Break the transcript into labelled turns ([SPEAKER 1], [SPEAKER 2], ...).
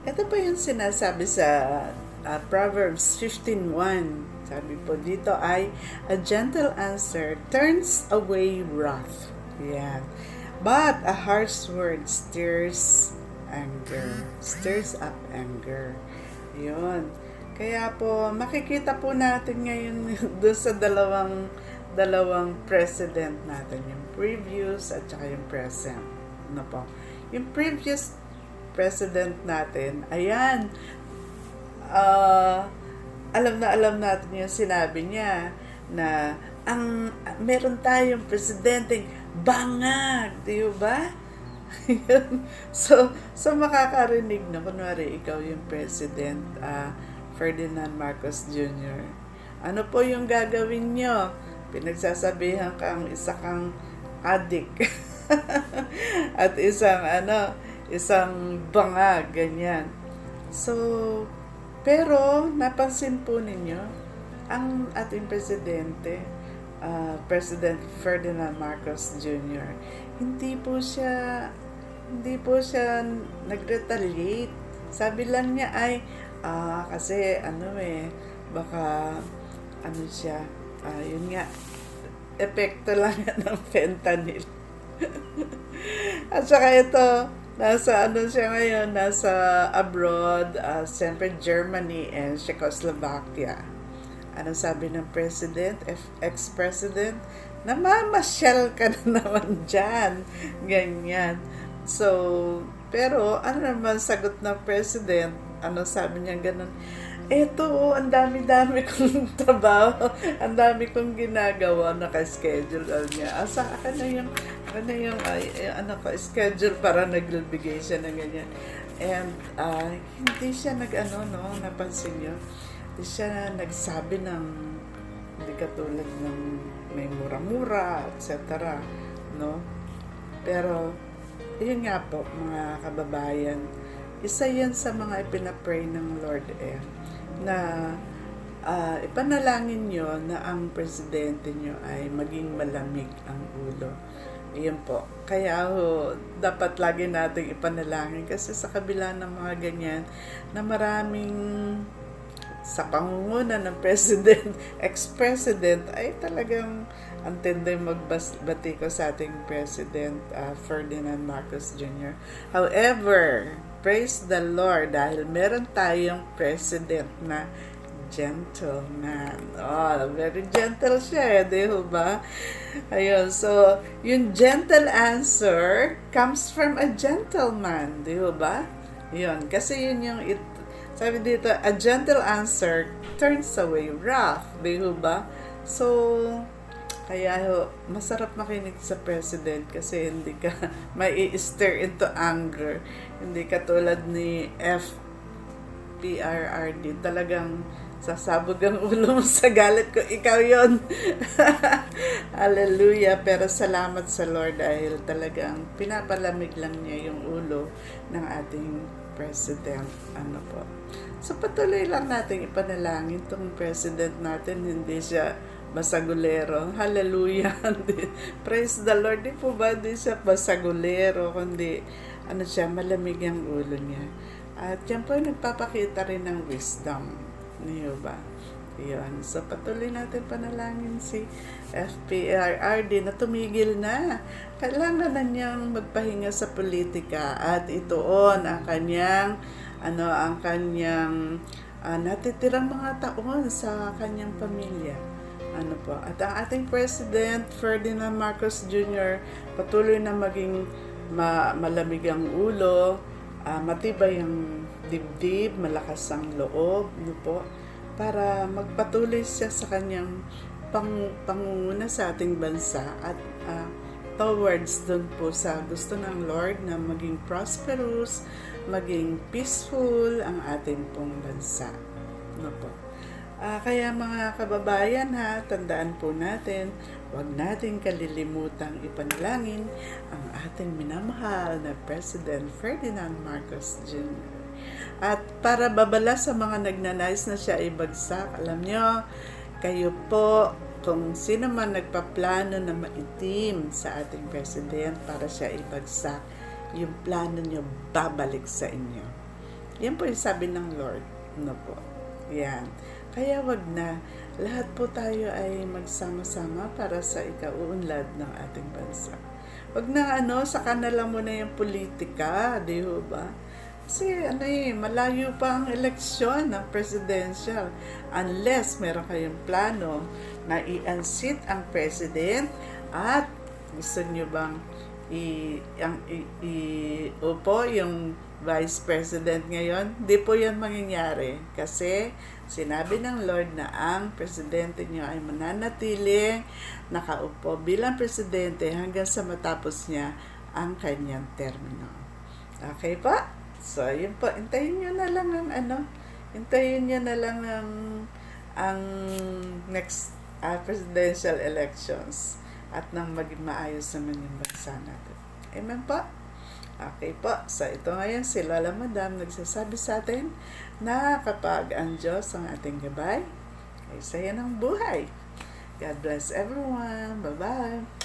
[SPEAKER 1] Ito pa yung sinasabi sa uh, Proverbs 15.1. Sabi po dito ay, A gentle answer turns away wrath. Yan. But a harsh word stirs anger. Stirs up anger. Yun. Kaya po, makikita po natin ngayon doon sa dalawang dalawang president natin, yung previous at saka yung present. Ano po? Yung previous president natin, ayan, uh, alam na alam natin yung sinabi niya na ang meron tayong presidenteng bangag, di ba? so, so makakarinig na kunwari ikaw yung president uh, Ferdinand Marcos Jr. Ano po yung gagawin nyo? Pinagsasabihan kang isa kang addict. At isang ano, isang bangag, ganyan. So, pero napansin po ninyo, ang ating presidente, uh, President Ferdinand Marcos Jr., hindi po siya hindi po siya nag-retaliate. Sabi lang niya ay, ah, kasi ano eh, baka ano siya, ah, yun nga, epekto lang yan ng fentanyl. At saka ito, nasa ano siya ngayon, nasa abroad, uh, siyempre Germany and Czechoslovakia. Ano sabi ng president, ex-president? Namamasyal ka na naman dyan. Ganyan. So, pero ano naman sagot ng president? Ano sabi niya ganun? Eto, ang dami-dami kong trabaho, ang dami kong ginagawa, naka-schedule niya. Asa akin na yung, na yung, ay, ano ko, schedule para naglibigay siya ng ganyan. And, uh, hindi siya nag-ano, no, napansin niyo, hindi siya nagsabi ng, hindi katulad ng may mura-mura, etc. No? Pero, yun nga po, mga kababayan, isa yan sa mga ipinapray ng Lord eh, na uh, ipanalangin nyo na ang presidente nyo ay maging malamig ang ulo. Iyon po. Kaya ho, dapat lagi nating ipanalangin kasi sa kabila ng mga ganyan na maraming sa pangunguna ng president, ex-president, ay talagang ang tindi magbati ko sa ating president, uh, Ferdinand Marcos Jr. However, praise the Lord dahil meron tayong president na gentleman. Oh, very gentle siya, eh, di ba? Ayun, so, yung gentle answer comes from a gentleman, di ba? Yun, kasi yun yung it, sabi dito, a gentle answer turns away wrath, di ba? So, kaya ho, masarap makinig sa president kasi hindi ka mai stir into anger. Hindi ka tulad ni F. PRRD. Talagang sasabog ang ulo mo sa galit ko. Ikaw yon Hallelujah. Pero salamat sa Lord dahil talagang pinapalamig lang niya yung ulo ng ating president. Ano po. So patuloy lang natin ipanalangin tong president natin. Hindi siya basagulero. Hallelujah. Praise the Lord. Di po ba di siya basagulero, kundi ano siya, malamig ang ulo niya. At yan po nagpapakita rin ng wisdom. Niyo ba? Yun. So, patuloy natin panalangin si FPRRD na tumigil na. Kailangan na niyang magpahinga sa politika at itoon ang kanyang ano ang kanyang uh, natitirang mga taon sa kanyang pamilya. Ano po? At ang ating President Ferdinand Marcos Jr. patuloy na maging ma- malamig ang ulo, uh, matibay ang dibdib, malakas ang loob, ano po? para magpatuloy siya sa kanyang pang, pangunguna sa ating bansa at uh, towards dun po sa gusto ng Lord na maging prosperous, maging peaceful ang ating pong bansa. No po. Uh, kaya mga kababayan ha, tandaan po natin, huwag natin kalilimutang ipanalangin ang ating minamahal na President Ferdinand Marcos Jr. At para babala sa mga nagnanais na siya ibagsak, alam nyo, kayo po, kung sino man nagpaplano na maitim sa ating president para siya ibagsak, yung plano nyo babalik sa inyo. Yan po yung sabi ng Lord. No po. Yan. Kaya wag na. Lahat po tayo ay magsama-sama para sa ikauunlad ng ating bansa. Wag na ano, saka na lang muna yung politika, di ho ba? Kasi ano eh, malayo pa ang eleksyon ng presidential. Unless meron kayong plano na i-unseat ang president at gusto nyo bang i, ang, i, i, upo yung vice president ngayon? Di po yan mangyayari. Kasi sinabi ng Lord na ang presidente nyo ay mananatiling nakaupo bilang presidente hanggang sa matapos niya ang kanyang termino. Okay po? So, yun po. Hintayin nyo na lang ang ano. Hintayin nyo na lang ang ang next ah, presidential elections at nang maging maayos naman yung bansa natin. Amen po? Okay po. So, ito ngayon si Lola Madam nagsasabi sa atin na kapag ang Diyos ang ating gabay, ay saya ng buhay. God bless everyone. Bye-bye.